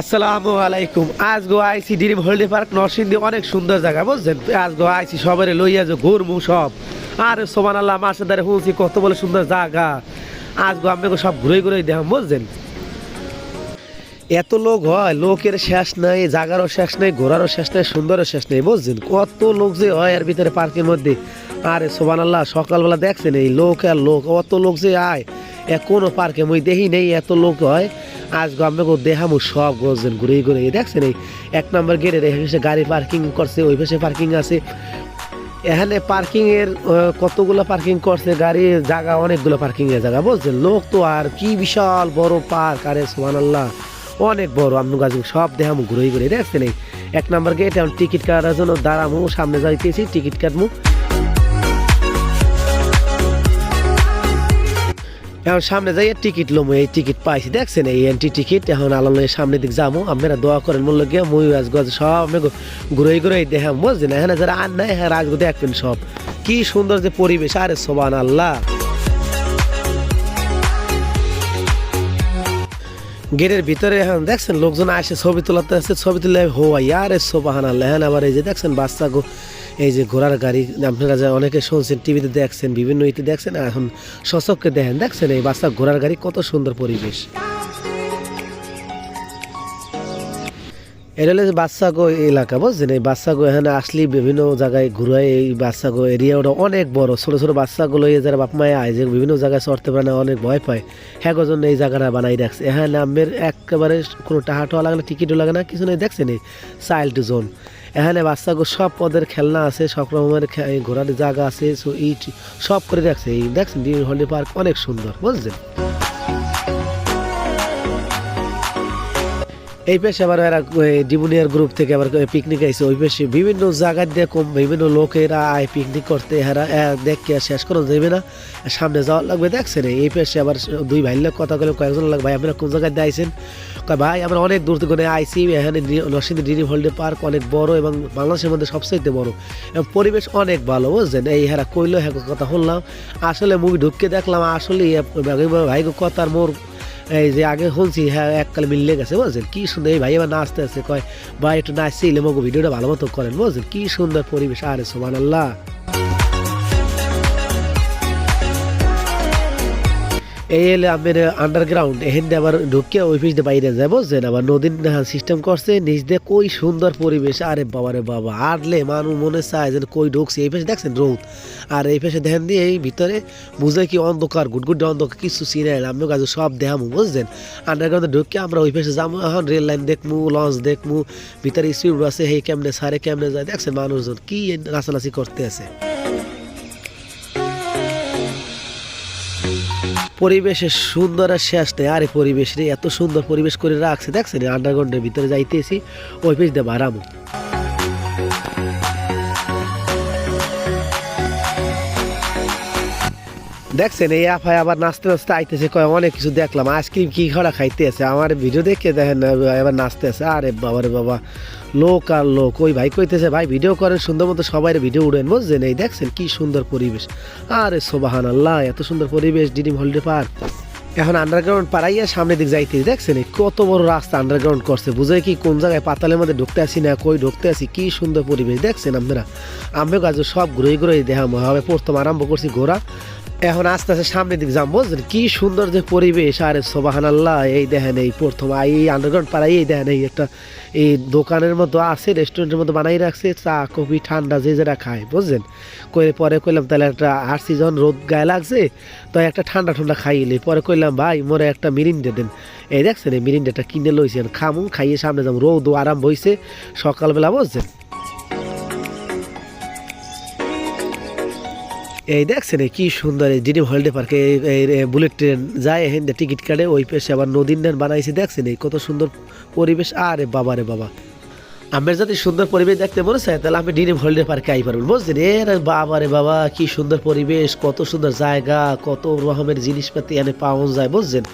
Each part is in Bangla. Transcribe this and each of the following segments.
আসসালামু আলাইকুম। আজ গো আইসি ডিরিম হলিডে পার্ক নরসিংদী, অনেক সুন্দর জায়গা, বুঝছেন? আজ গো আইসি সবারে লইয়া যে ঘুরমু সব। আর সোমান আল্লাহ মাসে দ্বারে শুনছি কত বলে সুন্দর জায়গা। আজ গো আমি সব ঘুরে ঘুরে দেখাম, বুঝছেন? এত লোক হয়, লোকের শেষ নাই, জাগারও শেষ নেই, ঘোরারও শেষ নেই, সুন্দরও শেষ নেই, বুঝছেন? কত লোক যে হয় এর ভিতরে পার্কের মধ্যে। আরে সোমান আল্লাহ সকালবেলা দেখছেন এই লোক আর লোক অত লোক যে আয়। কোনো পার্কে মুই দেখি নেই এত লোক হয়। আজ আমি গো দেহামু সব গোজন ঘুরে ঘুরে দেখছেন এই এক নম্বর গেটের এখানে গাড়ি পার্কিং করছে ওই পাশে পার্কিং আছে। এখানে পার্কিং এর আহ, কতগুলো পার্কিং করছে গাড়ি জায়গা অনেকগুলো পার্কিং এর জায়গা বুঝছেন? লোক তো আর কি বিশাল বড় পার্ক আরে সোহান আল্লাহ অনেক বড় আমি গাছ সব দেখামু ঘুরে ঘুরে দেখছেন এই। এক নম্বর গেট এখন টিকিট কাটার জন্য দাঁড়ামু সামনে যাইতেছি টিকিট কাটমু। এখন সামনে যাই টিকিট লমু, এই টিকিট পাইছি, দেখছেন? এই এন্ট্রি টিকিট, এখন আলালের সামনে দিক যাব আপনারা দোয়া করেন, মূল্য গিয়ে মুই আজ গজ সব আমি ঘুরে ঘুরে দেখাম, বুঝছেন? এখানে যারা আর নাই হ্যাঁ আজকে দেখবেন সব। কি সুন্দর যে পরিবেশ, আরে সোবান আল্লাহ গেটের ভিতরে এখন দেখছেন, লোকজন আসে, ছবি তোলাতে আসছে ছবি তুলে হওয়াই, আরে সোবাহান আল্লাহ হ্যাঁ আবার এই যে দেখছেন, বাচ্চা গো এই যে ঘোড়ার গাড়ি, আপনারা যা অনেকে শুনছেন, টিভিতে দেখছেন, বিভিন্ন ইতে দেখছেন এখন সচককে দেখেন, দেখছেন এই বাচ্চা ঘোড়ার গাড়ি কত সুন্দর পরিবেশ। এটা হলো বাচ্চাগো এলাকা, বুঝছেন? এই বাচ্চাগো এখানে আসলে বিভিন্ন জায়গায় ঘুরায়, এই বাচ্চাগো এরিয়াটা অনেক বড়। ছোট ছোট বাচ্চাগুলো এই যারা বাপ মায়ে আয়, যে বিভিন্ন জায়গায় চড়তে পারে না, অনেক ভয় পায়। হ্যাঁ জন্য এই জায়গাটা বানাই রাখছে। এখানে আমের একেবারে কোনো টাহাটোয়া লাগে না টিকিটও লাগে না, কিছু নেই, দেখছেন এই চাইল্ড জোন। এখানে বাচ্চাগো সব পদের খেলনা আছে, সব রকমের ঘোরার জায়গা আছে সব করে রাখছে। এই দেখছেন, ডিম হলিডে পার্ক অনেক সুন্দর বুঝছেন এই পেশে আবার এরা ডিমুনিয়ার গ্রুপ থেকে আবার পিকনিক আইছে। ওই পেশে বিভিন্ন জায়গায় দেখো বিভিন্ন লোকেরা আয় পিকনিক করতে, এরা দেখে শেষ করা যাবে না। সামনে যাওয়া লাগবে, দেখছেন? এই পেশে আবার দুই ভাই লোক কথা বলে কয়েকজন লাগবে ভাই, আপনারা কোন জায়গায় দিয়ে আইছেন? কয়, ভাই, আমরা অনেক দূর থেকে আইসি এখানে নরসিংদী ডিরি হলিডে পার্ক অনেক বড় এবং বাংলাদেশের মধ্যে সবচেয়ে বড়। এবং পরিবেশ অনেক ভালো, বুঝছেন? এই হেরা কইলো হ্যাঁ কথা শুনলাম। আসলে মুভি ঢুকে দেখলাম আসলে ভাই কথার মোর এই যে আগে শুনছি হ্যাঁ এককাল মিললে গেছে বুঝছেন? কি সুন্দর, এই ভাই এবার নাচতে আছে কয়, ভাই, একটু নাচছে ইলে মগো ভিডিওটা ভালো মতো করেন, বুঝছেন? কি সুন্দর পরিবেশ, আরে সোমান আল্লাহ এই এলে আমাদের আন্ডারগ্রাউন্ড এখান দিয়ে আবার ঢুকে ওই পিস দিয়ে বাইরে যায় বুঝছেন আবার নদীর সিস্টেম করছে নিচ দিয়ে কই সুন্দর পরিবেশ। আরে বাবা রে বাবা, আটলে মানুষ মনে চায় যেন কই ঢুকছে, এই পাশে দেখছেন রোদ। আর এই পাশে দেখেন দিয়ে এই ভিতরে বুঝে কি অন্ধকার, গুটগুট অন্ধকার, কিছু চিনে আমি কাজ সব দেখামু, বুঝছেন? আন্ডারগ্রাউন্ডে ঢুকে আমরা ওই পাশে যাব এখন রেল লাইন দেখমু লঞ্চ দেখমু, ভিতরে স্পিড আছে সেই কেমনে, সারে কেমনে যায়, দেখছেন মানুষজন কি নাচানাচি করতে আছে। পরিবেশের সুন্দর আর শেষ নেই আরে পরিবেশ রে, এত সুন্দর পরিবেশ করে রাখছে রে আন্ডারগ্রাউন্ডের ভিতরে যাইতেছি ওই পেশ দিয়ে বাড়াবো দেখছেন, এই আফাই আবার নাচতে নাচতে আইতেছে, কয়, অনেক কিছু দেখলাম, আইসক্রিম কি খাওয়া খাইতে আছে আমার ভিডিও দেখে দেখেন, এবার নাচতে আছে। আরে বাবা রে বাবা, লোক আর লোক। ওই ভাই কইতেছে, ভাই ভিডিও করেন, সুন্দর মতো সবাই ভিডিও উড়েন, বুঝছেন? এই দেখছেন কি সুন্দর পরিবেশ। আরে সোবাহান আল্লাহ এত সুন্দর পরিবেশ ডিডিম হলিডে পার্ক। এখন আন্ডারগ্রাউন্ড পাড়াইয়া সামনে দিক যাইতে দেখছেন? কত বড় রাস্তা আন্ডারগ্রাউন্ড করছে বুঝে কি কোন জায়গায় পাতালের মধ্যে ঢুকতে আসি না, কই ঢুকতে আসি? কি সুন্দর পরিবেশ, দেখছেন আপনারা? আমি গাছ সব ঘুরে ঘুরে দেখাম হবে প্রথম আরম্ভ করছি ঘোরা এখন আস্তে আস্তে সামনের দিক যাম বুঝলেন কি সুন্দর যে পরিবেশ। আরে সোবাহান আল্লাহ এই দেখেন এই প্রথম এই আন্ডারগ্রাউন্ড পাড়াই এই দেখেন এই একটা এই দোকানের মতো আছে রেস্টুরেন্টের মতো বানাই রাখছে, চা, কফি, ঠান্ডা যে যেটা খায় বুঝলেন কইলে পরে কইলাম তাহলে একটা আসছি যখন রোদ গায়ে লাগছে তো একটা ঠান্ডা ঠান্ডা খাইলে। পরে কইলাম, ভাই, মোরে একটা মিরিন্ডা দেন। এই দেখছেন এই মিরিন্ডাটা কিনে লইছেন। খামু, খাইয়ে সামনে যাব। রোদ আরাম হইছে সকালবেলা, বুঝছেন? এই দেখছেন কি সুন্দর এই ডিডিম হলিডে পার্কে এই- বুলেট ট্রেন যায় দিয়ে টিকিট কাটে, ওই পেশে আবার নদীর নেন বানাইছে, দেখছেন এই কত সুন্দর পরিবেশ? আরে বাবা রে বাবা। আমের যদি সুন্দর পরিবেশ দেখতে মনে তাহলে আমি ডিডিম হলিডে পার্কে আই পারবেন বুঝছেন? এর বাবা রে বাবা, কি সুন্দর পরিবেশ, কত সুন্দর জায়গা, কত রকমের জিনিসপাতি এনে পাওয়া যায়, বুঝছেন?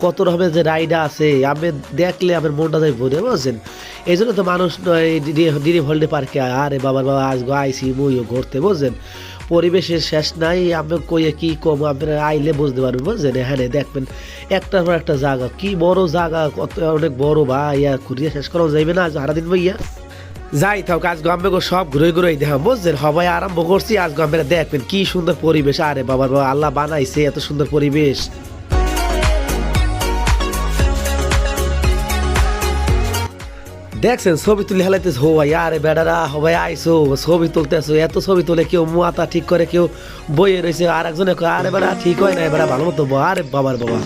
কত রকমের যে রাইডা আছে, আমি দেখলে আমার মনটা যায় ভরে, বুঝছেন? এই জন্য তো মানুষ ডিডিম হলিডে পার্কে আরে বাবার বাবা, আজ আইসি মুইও ঘুরতে, বুঝছেন? পরিবেশের শেষ নাই, আমি কইয়ে কি কম, আপনারা আইলে বুঝতে পারবেন বুঝলেন হ্যাঁ দেখবেন একটার পর একটা জায়গা, কি বড় জায়গা, কত অনেক বড় বা ইয়া ঘুরিয়ে শেষ করা যাইবে না সারাদিন ভাইয়া যাই থাক, আজ গম্বে সব ঘুরে ঘুরে দেখা, বুঝছেন? সবাই আরম্ভ করছি, আজ গম্বে দেখবেন কি সুন্দর পরিবেশ, আরে বাবার বাবা, আল্লাহ বানাইছে, এত সুন্দর পরিবেশ। দেখছেন, ছবি তুলে হেলাইতেছ, হো ভাই, আরে বেড়ারা, হো ভাই, আইসো, ছবি তুলতেছো, এত ছবি তুলে কেউ মাথা ঠিক করে, কেউ বইয়ে রয়েছে আর একজনে আরে বেড়া, ঠিক হয় না এবার ভালো মতো। আরে বাবার বাবা।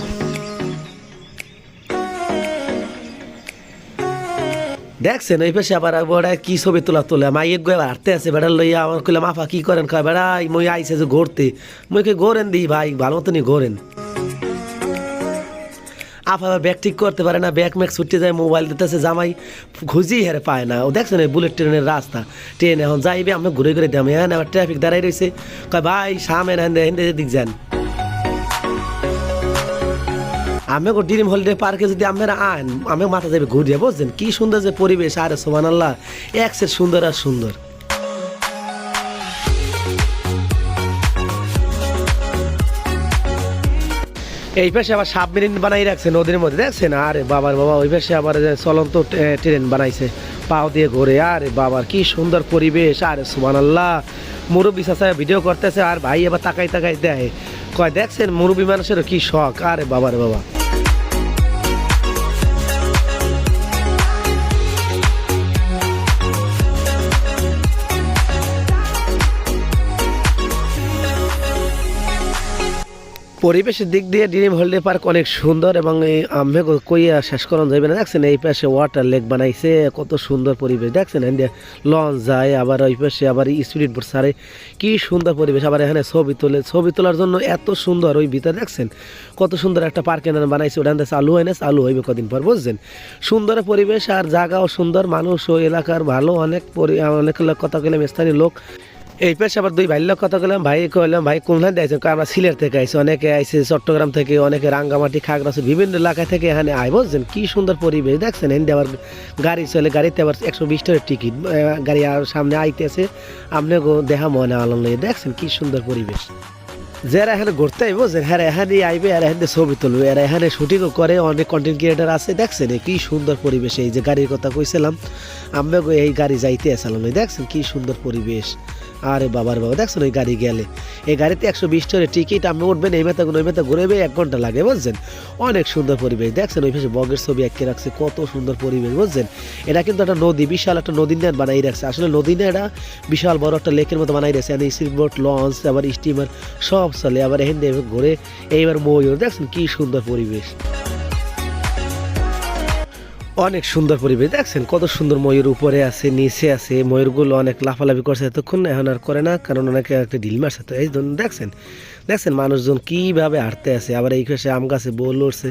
দেখছেন এই পেশে আবার বড় কি ছবি তোলা তোলে, মা, এক গোয়া হাঁটতে আছে, বেড়া, লইয়া আমার কইলাম আফা কি করেন? কয়, বেড়া মই আইসে যে ঘুরতে। মই কে ঘোরেন দি ভাই, ভালো মতনই ঘোরেন। আফা ব্যাগ ঠিক করতে পারে না ব্যাগ ম্যাগ ছুটতে যায় মোবাইল দিতেছে, জামাই খুঁজি হেরে পায় না। ও দেখছেন বুলেট ট্রেনের রাস্তা। ট্রেন এখন যাইবে, আমরা ঘুরে ঘুরে দাম হ্যাঁ আবার ট্রাফিক দাঁড়াই রয়েছে। কয়, ভাই, সামনে হেন্দে হেন্দে দিক যান। আমি ড্রিম হলিডে পার্কে যদি আপনারা আন আমি মাথা যাবে ঘুরিয়ে, বুঝছেন? কি সুন্দর যে পরিবেশ, আরে সোমান আল্লাহ এক একসের সুন্দর আর সুন্দর। এই পাশে আবার সাবমেরিন বানাই রাখছে নদীর মধ্যে, দেখছেন? আরে বাবার বাবা, ওই পাশে আবার চলন্ত ট্রে- ট্রেন বানাইছে। পাও দিয়ে ঘুরে, আরে বাবার কি সুন্দর পরিবেশ। আরে সুমান আল্লাহ মুরব্বী চাষা ভিডিও করতেছে, আর ভাই আবার তাকাই তাকাই দেয়। কয়, দেখছেন মুরব্বী মানুষেরও কি শখ? আরে বাবার বাবা। পরিবেশের দিক দিয়ে ড্রিম হলিডে পার্ক অনেক সুন্দর এবং এই আমি কইয়া শেষ করানো যাবে না। দেখছেন এই পাশে ওয়াটার লেক বানাইছে, কত সুন্দর পরিবেশ। দেখছেন এখানে লঞ্চ যায়, আবার ওই পাশে আবার স্পিরিট বোট সারে। কি সুন্দর পরিবেশ। আবার এখানে ছবি তোলে, ছবি তোলার জন্য এত সুন্দর ওই ভিতরে, দেখছেন? কত সুন্দর একটা পার্ক এনে বানাইছে। থেকে চালু হয় না, চালু হইবে কদিন পর, বুঝছেন? সুন্দর পরিবেশ আর জায়গাও সুন্দর মানুষ ও এলাকার ভালো অনেক অনেক কথা কইলাম স্থানীয় লোক। এই পেশে আবার দুই ভাইয়ের কথা বললাম ভাই কইলাম, ভাই কোনখান আমরা সিলেট থেকে আইছি, অনেকে আইছে চট্টগ্রাম থেকে, অনেকে রাঙ্গামাটি, খাগড়াছড়ি, বিভিন্ন এলাকা থেকে এখানে আয়, বুঝছেন? কি সুন্দর পরিবেশ, দেখছেন? এখানে আবার গাড়ি চলে, গাড়িতে আবার একশো বিশ টাকার টিকিট গাড়ি আর সামনে আইতেছে আপনি দেখা মনে আলম লইয়ে দেখছেন? কি সুন্দর পরিবেশ। যারা এখানে ঘুরতে আইব যে হ্যাঁ এখানে আইবে আর এখানে ছবি তুলবে আর এখানে শুটিংও করে, অনেক কন্টেন্ট ক্রিয়েটার আছে, দেখছেন? কি সুন্দর পরিবেশ, এই যে গাড়ির কথা কইছিলাম আমরা গো এই গাড়ি যাইতে আসলাম দেখছেন? কি সুন্দর পরিবেশ। আরে বাবার বাবা দেখছেন ওই গাড়ি গেলে? এই গাড়িতে একশো বিশ টাকা টিকিট আপনি উঠবেন, এই মেতা ওই মেতা ঘুরেবে এক ঘণ্টা লাগে, বুঝছেন? অনেক সুন্দর পরিবেশ, দেখছেন? ওই পাশে বগের ছবি এঁকে রাখছে, কত সুন্দর পরিবেশ, বুঝছেন? এটা কিন্তু একটা নদী, বিশাল একটা নদীর নেট বানাই রাখছে। আসলে নদী না এটা বিশাল বড় একটা লেকের মতো বানাই রাখছে এখানে স্পিডবোট লঞ্চ আবার স্টিমার সব চলে, আবার এখান দিয়ে ঘুরে এইবার ময়ূর, দেখছেন? কি সুন্দর পরিবেশ। অনেক সুন্দর পরিবেশ। দেখছেন, কত সুন্দর ময়ূর উপরে আছে, নিচে আছে, ময়ূরগুলো অনেক লাফালাফি করছে। এতক্ষণ এখন আর করে না, কারণ অনেকে একটা ঢিল মারছে। তো এই জন্য দেখছেন দেখছেন মানুষজন কীভাবে হাঁটতে আছে আবার এই পাশে আম গাছে বল উঠছে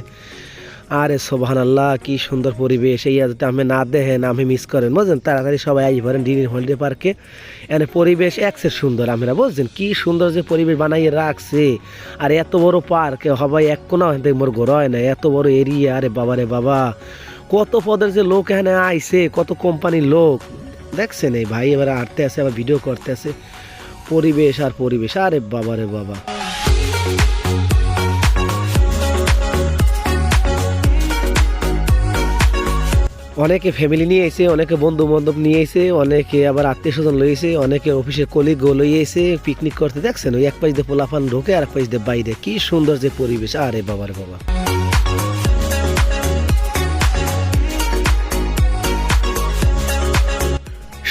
আরে সোবাহান আল্লাহ কি সুন্দর পরিবেশ। এই যদি আমি না দেখেন, আমি মিস করেন। বুঝছেন তাড়াতাড়ি সবাই আই পারেন ডিনি হলিডে পার্কে। এনে পরিবেশ একসের সুন্দর, আমরা বুঝছেন? কি সুন্দর যে পরিবেশ বানাইয়ে রাখছে। আর এত বড় পার্ক সবাই এক কোনা মোর ঘর হয় না। এত বড় এরিয়া, আরে বাবা রে বাবা। কত পদের যে লোক এখানে আইছে, কত কোম্পানির লোক। দেখছেন এই ভাই, এবার হাঁটতে আছে আবার ভিডিও করতে আছে পরিবেশ আর পরিবেশ, আরে বাবা রে বাবা। অনেকে ফ্যামিলি নিয়ে এসে, অনেকে বন্ধু বান্ধব নিয়ে এসে, অনেকে আবার আত্মীয় স্বজন লইছে অনেকে অফিসের কলিগ লইয়ে এসে পিকনিক করতে। দেখছেন ওই এক পাশ দিয়ে পোলাফান ঢোকে, আর এক পাশ দিয়ে বাইরে। কি সুন্দর যে পরিবেশ, আরে বাবা রে বাবা।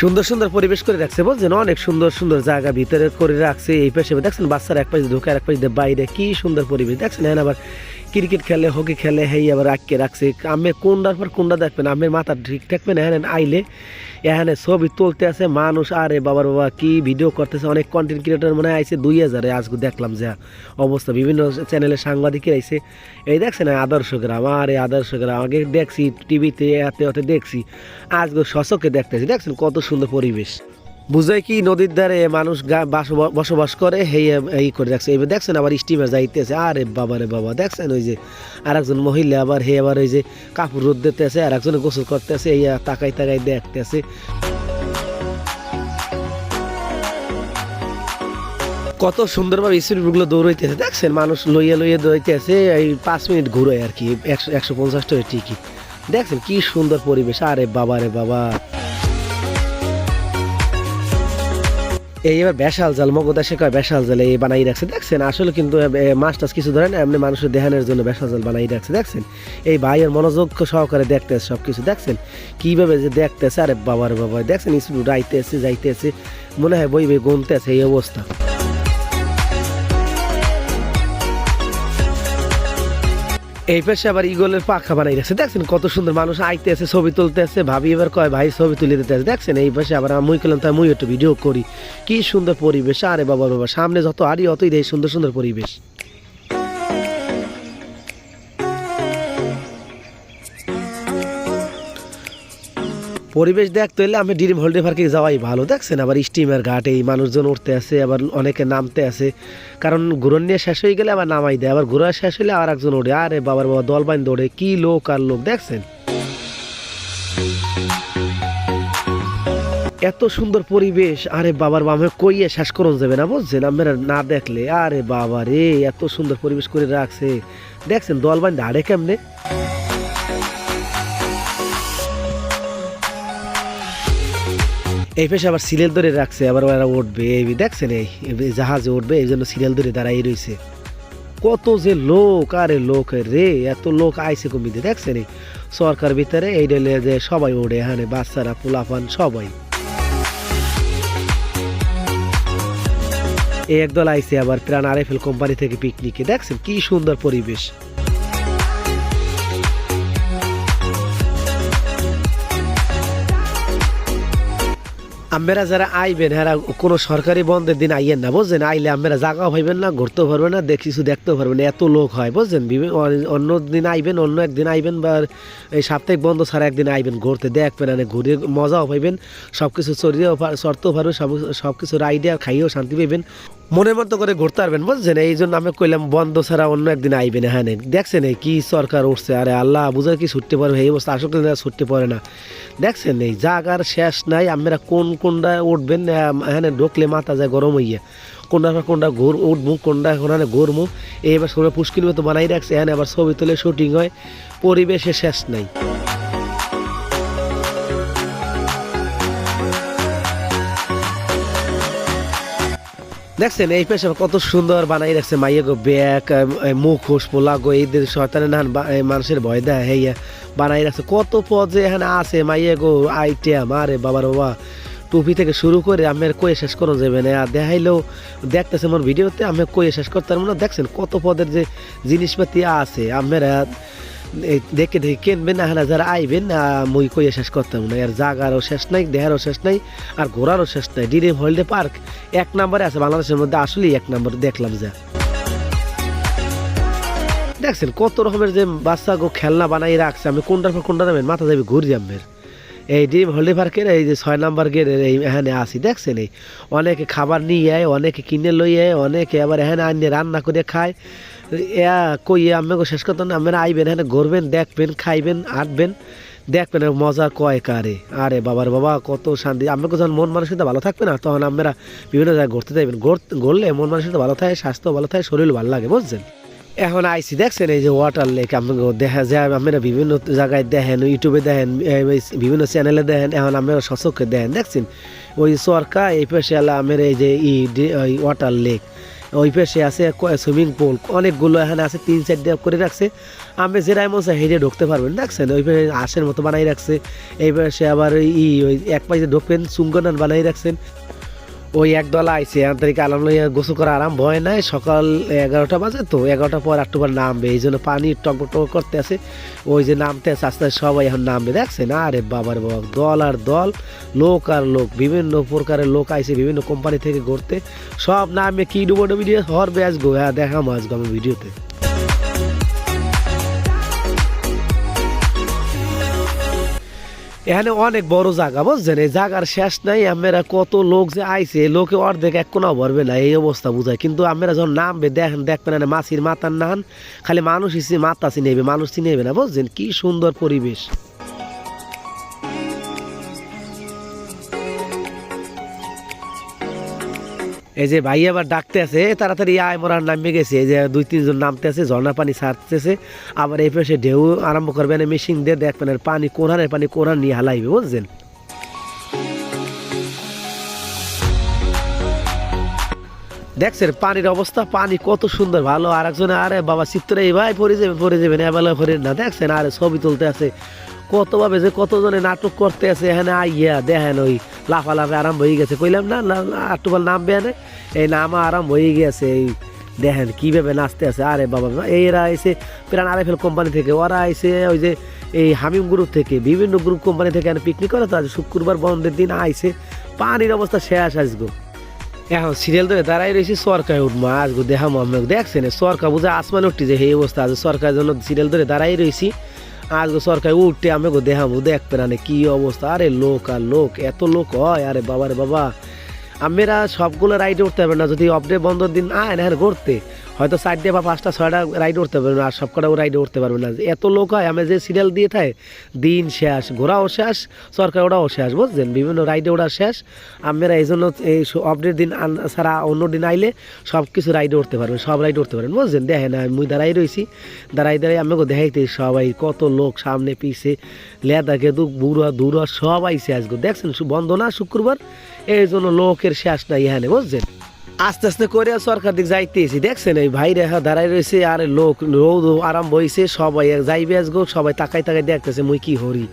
সুন্দর সুন্দর পরিবেশ করে রাখছে বলছেন, অনেক সুন্দর সুন্দর জায়গা ভিতরে করে রাখছে। এই পাশে দেখছেন বাচ্চার এক পাশে ঢুকে এক পাশে বাইরে, কি সুন্দর পরিবেশ। দেখছেন হ্যাঁ আবার ক্রিকেট খেলে হকি খেলে, হেই আবার আটকে রাখছে। আমের কোনটার পর কোনটা দেখবেন আমের মাথা ঠিক থাকবে না হ্যাঁ আইলে এখানে ছবি তুলতে আছে মানুষ, আরে বাবার বাবা, কি ভিডিও করতেছে? অনেক কন্টেন্ট ক্রিয়েটার মনে আইসে দুই হাজারে, আজকে দেখলাম যে অবস্থা। বিভিন্ন চ্যানেলে সাংবাদিকের আইসে এই দেখছে না আদর্শ গ্রাম আরে আদর্শ গ্রাম আগে দেখছি টিভিতে এতে, ওতে দেখছি। আজকে শশকে দেখতেছি। দেখছেন কত সুন্দর পরিবেশ। বুঝাই কি নদীর ধারে মানুষ বসবাস করে, হেই এই করে রাখছে এবার দেখছেন আবার স্টিমার যাইতেছে। আরে বাবা রে বাবা, দেখছেন ওই যে আর একজন মহিলা আবার, হে, আবার ওই যে কাপড় রোদ দিতেছে আর একজনে গোসল করতেছে, এই তাকাই তাকাই দেখতেছে। কত সুন্দরভাবে স্পিডগুলো দৌড়াইতেছে। দেখছেন মানুষ লইয়া লইয়া দৌড়াইতেছে, এই পাঁচ মিনিট ঘুরোয় আর কি, একশো একশো পঞ্চাশ টাকা টিকিট দেখছেন কি সুন্দর পরিবেশ। আরে বাবা রে বাবা। এই এবার বেশাল জাল মগদা কয় বেশাল জাল এই বানাই রাখছে, দেখছেন? আসলে কিন্তু মাছ টাছ কিছু ধরেন, এমনি মানুষের দেহানের জন্য বেশাল জাল বানাই রাখছে, দেখছেন? এই ভাইয়ের মনোযোগ সহকারে দেখতেছে সব কিছু দেখছেন? কীভাবে যে দেখতেছে, আরে বাবার বাবা, দেখছেন? স্কুল রাইতেছে, যাইতেছে, মনে হয় বই বই গুনতেছে, এই অবস্থা। এই পাশে আবার ইগলের পাখা বানাই রাখছে। দেখছেন কত সুন্দর মানুষ আইতে আছে, ছবি তুলতে আছে। ভাবি এবার কয়, ভাই, ছবি তুলে দিতে আছে। দেখছেন এই পাশে আবার আমি করলাম তাই মুই একটু ভিডিও করি। কি সুন্দর পরিবেশ। আরে বাবা বাবা, সামনে যত আরই অতই দেয় সুন্দর সুন্দর পরিবেশ। পরিবেশ দেখতে হলে আমি ড্রিম হলিডে পার্কে যাওয়াই ভালো, দেখছেন? আবার স্টিমার ঘাটে এই মানুষজন উঠতে আছে আবার অনেকে নামতে আছে কারণ ঘুরন নিয়ে শেষ হয়ে গেলে আবার নামাই দেয়, আবার ঘোরা শেষ হলে আর একজন ওঠে, আরে বাবার বাবা, দল বাইন দৌড়ে কি লোক আর লোক, দেখছেন? এত সুন্দর পরিবেশ, আরে বাবার বাবা কইয়ে শেষ করুন যাবে না, বুঝছেন? আপনারা না দেখলে, আরে বাবা রে, এত সুন্দর পরিবেশ করে রাখছে। দেখছেন, দল বাইন দাঁড়ে কেমনে? এই পেশে আবার সিরিয়াল ধরে রাখছে, আবার ওরা উঠবে, এই দেখছেন এই জাহাজে উঠবে, এই জন্য সিরিয়াল ধরে দাঁড়াই রয়েছে। কত যে লোক, আরে লোক রে, এত লোক আইসে কমিতে দেখছেন এই? সরকার ভিতরে, এই ডেলে যে সবাই ওঠে এখানে বাচ্চারা, পোলাপান, সবাই। এই একদল আইসে আবার প্রাণ আরএফএল কোম্পানি থেকে পিকনিকে দেখছেন কি সুন্দর পরিবেশ। আমরা যারা আইবেন হ্যাঁ কোনো সরকারি বন্ধের দিন আইয়েন না, বুঝছেন? আইলে আমরা জাগাও পাইবেন না, ঘুরতেও পারবেন না, দেখ কিছু দেখতেও পারবেন না, এত লোক হয়, বুঝছেন? অন্য দিন আইবেন, অন্য একদিন আইবেন, বা এই সাপ্তাহিক বন্ধ ছাড়া একদিন আইবেন, ঘুরতে দেখবেন না ঘুরে মজাও পাইবেন সব কিছু চড়িয়েও সরতেও পারবেন, সব সব কিছু রাইডে আর খাইয়েও শান্তি পাইবেন। মনের মতো করে ঘুরতে পারবেন, বুঝছেন? এই জন্য আমি কইলাম, বন্ধ ছাড়া অন্য একদিন আইবেন হ্যাঁ দেখছেন এই কি সরকার উঠছে? আরে আল্লাহ, বুঝার কি ছুটতে পারবে এই অবস্থা আসলে না ছুটতে পারে না। দেখছেন এই জাগার শেষ নাই আমরা কোন কোনটা উঠবেন? হ্যাঁ ঢুকলে মাথা যায় গরম হইয়া। কোনটা কোনটা ঘুর, উঠবো, কোনটা ওখানে ঘুরবো? এইবার সবাই পুষ্কির মতো বানাই রাখছে, এখানে আবার ছবি তুলে শুটিং হয়। পরিবেশে শেষ নাই। দেখছেন, এই পেশা কত সুন্দর বানাই রাখছে মাইয়া গো ব্যাগ মুখোশ পোলা গো এইদের শয়তানের এই মানুষের ভয় দেয়, হেইয়া বানাই রাখছে। কত পদ যে এখানে আছে মাইয়া গো আইটেম আরে বাবার বাবা টুপি থেকে শুরু করে আমি আর কয়ে শেষ করো যাবে না। আর দেখাইলেও দেখতেছে আমার ভিডিওতে, আমি কয়ে শেষ করতে পারব না। দেখছেন কত পদের যে জিনিসপাতি আছে এই দেখে দেখে কিনবেন, না যারা আইবেন মুই কইয়ে শেষ করতাম না। আর জাগারও শেষ নাই দেহারও শেষ নাই, আর ঘোরারও শেষ নাই। ডিরিম হলিডে পার্ক, এক নম্বরে আছে, বাংলাদেশের মধ্যে আসলেই এক নম্বর, দেখলাম যা। দেখছেন, কত রকমের যে বাচ্চা গো খেলনা বানাই রাখছে, আমি কোনটার পর কোনটা নেবেন? মাথা যাবে ঘুরি যাবেন এই ডিম হলিডে পার্কের, এই যে ছয় নাম্বার গেটের এই এখানে আসি দেখছেন? এই অনেকে খাবার নিয়ে আয়, অনেকে কিনে লই অনেকে আবার এখানে আনিয়ে রান্না করে খায়। এয়া কই, আমাকে শেষ করতেন আপনারা আইবেন হ্যাঁ ঘুরবেন, দেখবেন, খাইবেন, আটবেন, দেখবেন মজা কয় কারে। আরে বাবার বাবা, কত শান্তি। আমাকে যখন মন মানসিকতা ভালো থাকবে না, তখন আমরা বিভিন্ন জায়গায় ঘুরতে যাইবেন। ঘুরলে মন মানসিকতা ভালো থাকে, স্বাস্থ্য ভালো থাকে, শরীর ভালো লাগে, বুঝছেন? এখন আইসি, দেখছেন এই যে ওয়াটার লেক আপনাকে দেখা যায়, আপনারা বিভিন্ন জায়গায় দেখেন ইউটিউবে দেখেন বিভিন্ন চ্যানেলে দেখেন, এখন আপনারা সচক্ষে দেখেন, দেখছেন? ওই সরকার, এই পাশে আলা আমের এই যে ই ওয়াটার লেক ওই পাশে আছে সুইমিং পুল। অনেকগুলো এখানে আছে, তিন চার ডেপ করে রাখছে। আমি যেরাই মন চাই হেঁটে ঢুকতে পারবেন, দেখছেন? ওই পাশে আশের মতো বানাই রাখছে। এই পাশে আবার ই, ওই এক পাশে ঢুকবেন সুঙ্গনান বানাই রাখছেন। ওই একদল আইসে থেকে আলাম লইয়া গোসল করা আরাম ভয় নাই। সকাল এগারোটা বাজে তো, এগারোটা পর একটুবার নামবে। এই জন্য পানি টক টক করতে আছে। ওই যে নামতে আছে, আস্তে সবাই এখন নামবে। দেখছে না আরে বাবার বাবা, দল আর দল, লোক আর লোক, বিভিন্ন প্রকারের লোক আইসে বিভিন্ন কোম্পানি থেকে ঘুরতে। সব নামে কি ডুবো ডুবি দিয়ে হরবে আসব হ্যাঁ দেখাবো আসব আমি ভিডিওতে। এখানে অনেক বড় জায়গা, বুঝছেন? এই জায়গার শেষ নাই, আমরা কত লোক যে আইছে লোকে অর্ধেক এক কোনাও ভরবে না, এই অবস্থা বুঝায়। কিন্তু আমরা যখন নামবে, দেখেন, দেখবেন না মাছির মাথার নান খালি মানুষ হিসেবে মাথা চিনেবে মানুষ চিনেবে না, বুঝছেন? কি সুন্দর পরিবেশ। এই যে ভাই আবার ডাকতে আছে তাড়াতাড়ি আয় মরার নামে গেছে। এই যে দুই তিনজন নামতে আছে, ঝর্ণা পানি ছাড়তেছে। আবার এই পাশে ঢেউ আরম্ভ করবেন মেশিন দিয়ে দেখবেন আর পানি, কোরআনের পানি, কোরআন নিয়ে হালাইবে, বুঝছেন? দেখছেন পানির অবস্থা, পানি কত সুন্দর, ভালো। আর একজনে আরে বাবা, চিত্র ভাই পরে যাবে পরে যাবে না এবেলা না। দেখছেন আরে ছবি তুলতে আছে। কতভাবে যে কতজনে নাটক করতে আছে, এখানে আইয়া দেখেন ওই লাফালাফি আরাম হয়ে গেছে। কইলাম, না আটুবাল নামবে না এই নামা আরাম হয়ে গেছে, এই দেখেন কীভাবে নাচতে আছে। আরে বাবা এরা আইসে প্রাণ আরএফএল কোম্পানি থেকে, ওরা আইসে ওই যে এই হামিম গ্রুপ থেকে, বিভিন্ন গ্রুপ কোম্পানি থেকে পিকনিক করে তো আজ শুক্রবার বন্ধের দিন আইসে, পানির অবস্থা শেষ আসব এখন সিরিয়াল ধরে দাঁড়াই রয়েছি, সরকার উঠবো আজকে দেখাম আমি দেখছেন, সরকার বুঝে আসমান উঠছি যে এই অবস্থা। আছে সরকারের জন্য সিরিয়াল ধরে দাঁড়াই রয়েছি। আজকে সরকার, উঠে আমি দেখবে না কি অবস্থা। আরে লোক আর লোক, এত লোক হয়, আরে বাবারে বাবা। আমরা সবগুলো রাইডে উঠতে পারবেন না, যদি অফডে বন্ধ দিন, আয় না ঘুরতে। হয়তো চারটে বা পাঁচটা, ছয়টা রাইড উঠতে পারবে না, আর সব কটাও রাইডে উঠতে পারবে না। এত লোক হয়, আমি যে সিরিয়াল দিয়ে থাকে দিন শেষ, ঘোরাও শেষ সরকার ওরাও শেষ, বুঝছেন? বিভিন্ন রাইডে ওরা শেষ। আমরা এই জন্য এই অফডের দিন ছাড়া অন্য দিন আইলে সব কিছু রাইডে উঠতে পারবেন, সব রাইডে উঠতে পারবেন, বুঝছেন? দেখে না আমি দাঁড়াই রয়েছি দাঁড়াই দাঁড়াই আমাকে দেখাইতে সবাই, কত লোক সামনে, পিছে, লেদা গেদু বুড়া, দুরা সবাই শেষ আজকে। দেখছেন বন্ধ না শুক্রবার? এই জন্য লোকের শেষ নাই এখানে, বুঝছেন? আস্তে আস্তে করে সরকার দিক যাইতেছি দেখছেন, এই ভাই রেখা দাঁড়াই রয়েছে, আর লোক রোদ আরম্ভ হয়েছে সবাই যাইবে আজগো, সবাই তাকাই তাকাই দেখতেছে, মুই কি হরি?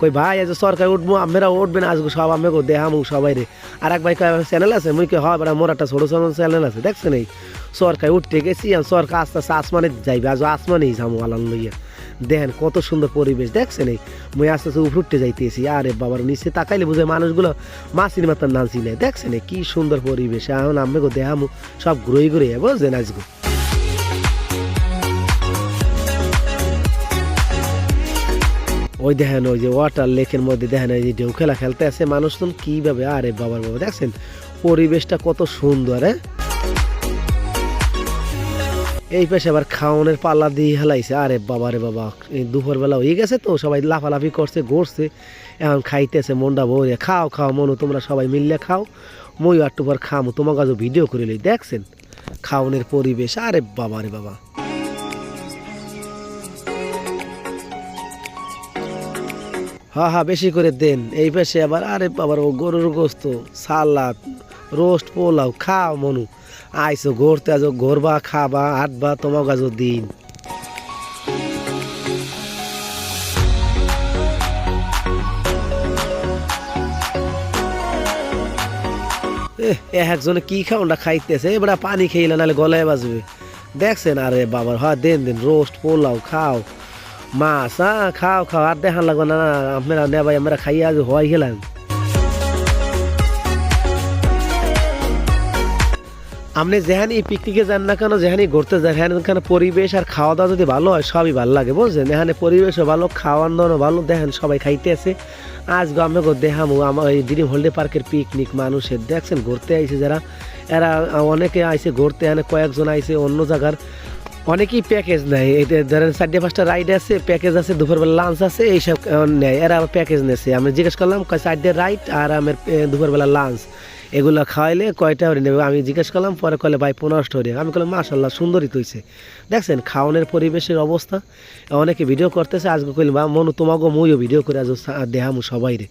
কই ভাই, আজ সরকার উঠবো আমরা উঠবেন আজগো, সব আমি দেখামু সবাই রে। আর এক ভাই চ্যানেল আছে? মুই কে হয় মোর একটা ছোট ছোট চ্যানেল আছে। দেখছেন এই? সরকার উঠতে গেছি, আর সরকার আস্তে আস্তে আসমানে যাইবে, আজ আসমানেই যাব আলান লইয়া। দেখেন কত সুন্দর পরিবেশ, দেখছেন এই? মুই আস্তে আস্তে উপরে উঠতে যাইতেছি, আরে বাবার, নিচে তাকাইলে বুঝে মানুষগুলো মাসির মাতার নাচি নেই দেখছেন কি সুন্দর পরিবেশ, এখন আমি গো দেখামু, সব ঘুরোই ঘুরে বুঝছেন আজকে ওই দেখেন, ওই যে ওয়াটার লেকের মধ্যে দেখেন ওই যে ঢেউ খেলা খেলতে আছে মানুষজন, কীভাবে, আরে বাবার বাবা, দেখছেন? পরিবেশটা কত সুন্দর হ্যাঁ? এই পাশে আবার খাওয়ানোর পাল্লা দিয়ে হেলাইছে। আরে বাবা রে বাবা দুপুরবেলা হয়ে গেছে তো, সবাই লাফালাফি করছে, ঘুরছে, এখন খাইতেছে মনটা ভরে। খাও খাও মনু, তোমরা সবাই মিললে খাও। মই একটু পর খামো তোমার কাছে ভিডিও করে লই, দেখছেন? খাওয়ানোর পরিবেশ, আরে বাবা রে বাবা। হ্যাঁ হ্যাঁ বেশি করে দেন। এই পাশে আবার, আরে বাবার ও গরুর গোস্ত, সালাদ রোস্ট, পোলাও, খাও মনু। আইসো ঘুরতে আজো ঘুরবা খাবা হাঁটবা তোমার কাজও দিন। একজনে কি খাওয়াটা খাইতেছে? এবার পানি খেইলে নাহলে গলায় বাজবে। দেখছেন, আরে বাবার, হয়, দেন দেন, রোস্ট, পোলাও, খাও। মাছ হ্যাঁ খাও খাও, আর দেখান লাগবে না না, আপনারা নেবাই আমরা খাইয়ে আজ হয় গেলাম। আপনি যেহানি পিকনিকে যান না কেন যেখানে ঘুরতে যান হ্যাঁ এখানে পরিবেশ আর খাওয়া দাওয়া যদি ভালো হয়, সবই ভালো লাগে, বুঝছেন? এখানে পরিবেশও ভালো খাওয়ান দাওয়ানো ভালো, দেখেন সবাই খাইতে আছে। আজ আমি দেখামু আমার এই ড্রিম হলিডে পার্কের পিকনিক মানুষের, দেখছেন? ঘুরতে আইছে যারা, এরা অনেকে আইছে ঘুরতে, এখানে কয়েকজন আইছে অন্য জায়গার। অনেকেই প্যাকেজ নেয় যে ধরেন চারটে, পাঁচটা রাইড আছে প্যাকেজ আছে, দুপুরবেলা লাঞ্চ আছে, এইসব নেয়, এরা প্যাকেজ নেছে। আমি জিজ্ঞেস করলাম চারটে রাইড আর আমার দুপুরবেলা লাঞ্চ এগুলো খাওয়াইলে কয়টা হরে নেবে আমি জিজ্ঞেস করলাম, পরে কলে ভাই পনেরোশো হরে আমি বললাম মাশাল্লাহ সুন্দরই তৈছে দেখছেন, খাওয়ানোর পরিবেশের অবস্থা। অনেকে ভিডিও করতেছে, আজকে কইলাম বা মনু, তোমাকেও মুইও ভিডিও করে আজ দেহামু সবাই রে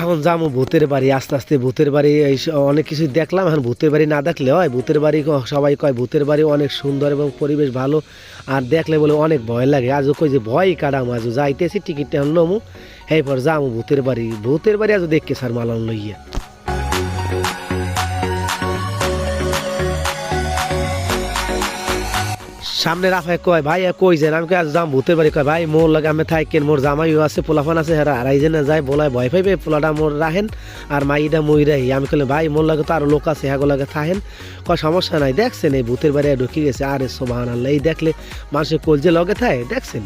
এখন যাব ভূতের বাড়ি, আস্তে আস্তে ভূতের বাড়ি অনেক কিছু দেখলাম। এখন ভূতের বাড়ি না দেখলে হয়, ভূতের বাড়ি সবাই কয়, ভূতের বাড়ি অনেক সুন্দর এবং পরিবেশ ভালো। আর দেখলে বলে অনেক ভয় লাগে। আজও কই যে ভয় কাটাম আজও যাইতেছি, টিকিটটা আনলামু এই পর যাব ভূতের বাড়ি। ভূতের বাড়ি আজ দেখকে স্যার মালান লইয়া। সামনে রাফায় কয়, ভাই কই যান আমি আজ যাম ভূতের বাড়ি। কয়, ভাই, মোর লাগে আমি থাকেন মোর জামাইও আছে পোলাফান আছে, হেরা হারাই যে না যায় বলায় ভয় পাইবে, পোলাটা মোর রাহেন আর মাইটা মই রাহি আমি কইলে ভাই, মোর লাগে তো আরও লোক আছে হ্যাগো লাগে থাহেন। কয়, সমস্যা নাই, দেখছেন, এই ভূতের বাড়ি ঢুকে গেছে? আরে সোবাহান আল্লাহ এই দেখলে মানুষের কলজে লগে থাকে দেখছেন?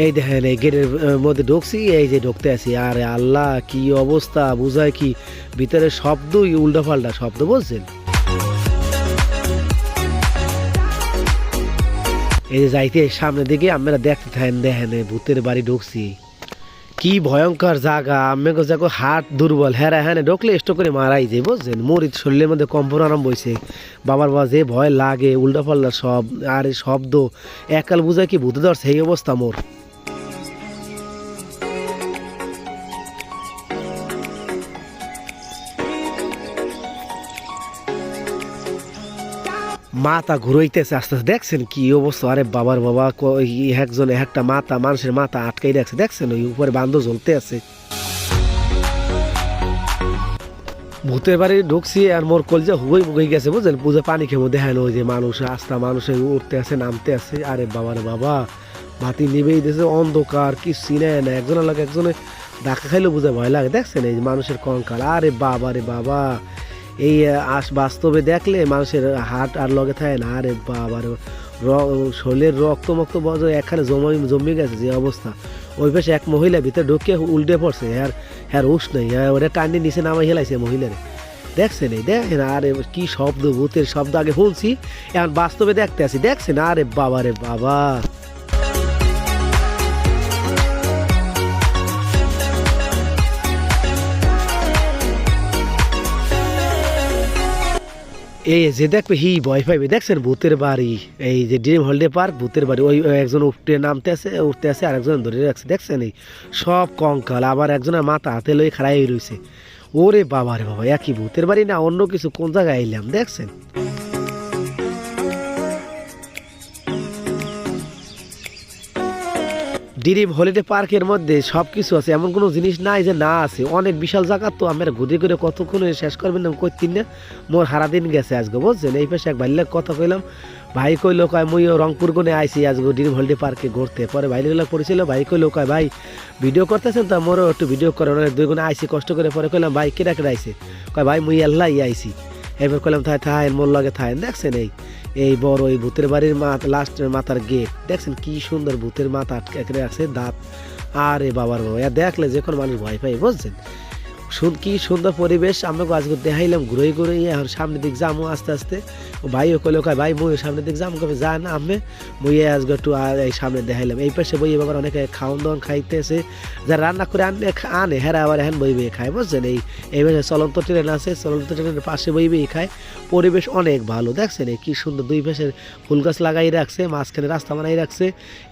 এই দেখেন, এই গেটের মধ্যে ঢুকছি, এই যে ঢুকতে আছি। আরে আল্লাহ, কি অবস্থা, বুঝায় কি? ভিতরে শব্দই উল্টা পাল্টা শব্দ, বুঝছেন? এই যে যাইতে, সামনের দিকে আমরা দেখতে থাকেন, দেখেন ভূতের বাড়ি ঢুকছি। কি ভয়ঙ্কর জায়গা আমি যাকো হাট দুর্বল। হ্যাঁ হ্যাঁ ঢুকলে স্টো করে মারাই যায়, বুঝছেন? মরিচ শরীরের মধ্যে কম্পন আরম্ভ হয়েছে। বাবার বাবা যে ভয় লাগে উল্টা পাল্টা সব, আর শব্দ একাল বুঝায় কি ভূতে ধরছে, এই অবস্থা মোর। মাথা ঘুরাইতেছে, আস্তে আস্তে। দেখছেন কি অবস্থা? আরে বাবার বাবা একজন একটা মাথা, মানুষের মাথা আটকাই রাখছে। দেখছেন ওই উপরে বান্ধ জ্বলতে আছে। ভূতের বাড়ি ঢুকছি আর মোর কলজা হুবই মুগই গেছে, বুঝলেন? পুজো পানি খেমো দেখেন ওই যে মানুষ আস্তা মানুষের উঠতে আছে, নামতে আছে। আরে বাবার বাবা, বাতি নিবেই দিয়েছে, অন্ধকার কি সিনে না। একজনের লাগে একজনে ডাকা খাইলেও বুঝে ভয় লাগে। দেখছেন এই মানুষের কঙ্কাল। আরে বাবা রে বাবা এই আস বাস্তবে দেখলে মানুষের হাট আর লগে থাকে না। আরে বাবা রে, র- শরীরের রক্ত মক্ত এখানে জমে জমে গেছে যে অবস্থা। ওই পাশে এক মহিলা ভিতরে ঢুকে উল্টে পড়ছে। হ্যার হ্যার উস নেই। হ্যাঁ ওটা টান্ডি নিচে নামাই হেলাইছে মহিলারে। দেখছেন এই? দেখেন, আরে কি শব্দ, ভূতের শব্দ। আগে শুনছি, এখন বাস্তবে দেখতে আছি দেখছেন? আরে বাবা রে বাবা। এই যে দেখবে হি, ভয় পাইবে। দেখছেন ভূতের বাড়ি, এই যে ড্রিম হলিডে পার্ক, ভূতের বাড়ি, ওই একজন উঠতে নামতে আছে, উঠতে আছে আর একজন ধরে রাখছে। দেখছেন এই? সব কঙ্কাল, আবার একজনের মাথা হাতে লই খাড়াই রয়েছে ওরে বাবা রে বাবা, একই ভূতের বাড়ি না? অন্য কিছু কোন জায়গায় এলাম? দেখছেন? ডিরিম হলিডে পার্কের মধ্যে সব কিছু আছে, এমন কোনো জিনিস নাই যে না আছে। অনেক বিশাল জায়গা তো আমরা ঘুরে ঘুরে কতক্ষণে শেষ করবেন না করতেন না মোর হারা দিন গেছে আজকে বুঝছেন? এই পাশে এক ভাইলে কথা কইলাম। ভাই কইলো, কয় মুই রংপুর কোনে আইছি আজকে ডিরিম হলিডে পার্কে ঘুরতে। পরে ভাই লোক পড়েছিল ভাই কইলো, কয়, ভাই, ভিডিও করতেছেন তো, মোরও একটু ভিডিও করে অনেক দুই গুণে আইসি কষ্ট করে পরে কইলাম, ভাই কেটা কেটে আইসি কয়, ভাই, মুই আল্লাহ আইসি এবার কইলাম, থাই থাই, মোর লগে থাই দেখছেন এই এই বড় এই ভূতের বাড়ির মাথা, লাস্টের মাথার গেট। দেখছেন কি সুন্দর ভূতের মাথা আটকে আটকে রাখছে দাঁত। আরে বাবার বাবা, এ দেখলে যে কোনো মানুষ ভয় পাই বুঝছেন? শুন কি সুন্দর পরিবেশ? আমরা আজকে দেখাইলাম, ঘুরে ঘুরে এখন সামনের দিক যাব আস্তে আস্তে। ও ভাইও কইলো, কয় ভাই, মুই সামনের দিক যাম, কবে যা না আমি মুই আজকে একটু এই সামনে দেখাইলাম। এই পাশে বই বাবার অনেকে খাওয়ান দাওয়ান খাইতেছে। যারা রান্না করে আনবে আনে, হেরা আবার এখন বই বই খায়, বুঝছেন? এই এই পাশে চলন্ত ট্রেন আছে, চলন্ত ট্রেনের পাশে বই বই খায়। পরিবেশ অনেক ভালো, দেখছেন? এই কি সুন্দর দুই পাশে ফুল গাছ লাগাই রাখছে, মাঝখানে রাস্তা বানাই রাখছে।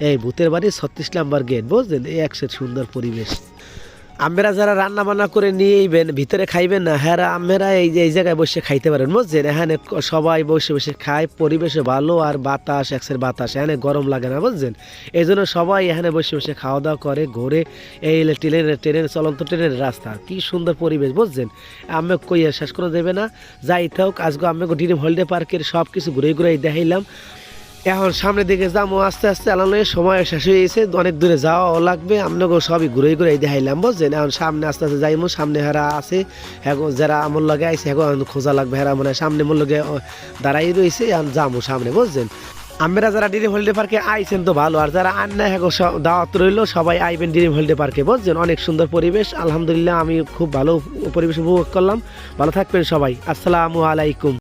এই ভূতের বাড়ি ছত্রিশ নাম্বার গেট বুঝলেন এই একসের সুন্দর পরিবেশ। আমরা যারা রান্না বান্না করে নিয়ে আইবেন ভিতরে খাইবেন না হ্যাঁ আমরা এই যে, এই জায়গায় বসে খাইতে পারেন। বুঝছেন এখানে সবাই বসে বসে খায় পরিবেশে ভালো আর বাতাস একসের বাতাস, এখানে গরম লাগে না, বুঝছেন? এই জন্য সবাই এখানে বসে বসে খাওয়া দাওয়া করে, ঘুরে, এই ট্রেনের ট্রেনের চলন্ত ট্রেনের রাস্তা। কি সুন্দর পরিবেশ, বুঝছেন? আমি কই শেষ করে দেবে না, যাই থাক আজকে আমি ডিম হলিডে পার্কের সব কিছু ঘুরে ঘুরে দেখাইলাম। এখন সামনের দিকে যাব আস্তে আস্তে আলানোর সময় শেষ হয়ে গেছে, অনেক দূরে যাওয়াও লাগবে আপনাকে সবই ঘুরে ঘুরে দেখাইলাম, বুঝছেন? এখন সামনে আস্তে আস্তে যাইমু, সামনে হেরা আছে, এখন যারা আমার লগে আইছে, এখন খোঁজা লাগবে হেরা মানে সামনে মোর লগে দাঁড়াই রয়েছে এখন যাব সামনে, বুঝছেন? আমরা যারা ডিরিম হলিডে পার্কে আইছেন তো ভালো, আর যারা আন না দাওয়াত রইল, সবাই আইবেন ডিরিম হলিডে পার্কে, বুঝছেন? অনেক সুন্দর পরিবেশ, আলহামদুলিল্লাহ, আমি খুব ভালো পরিবেশ উপভোগ করলাম, ভালো থাকবেন সবাই, আসসালামু আলাইকুম।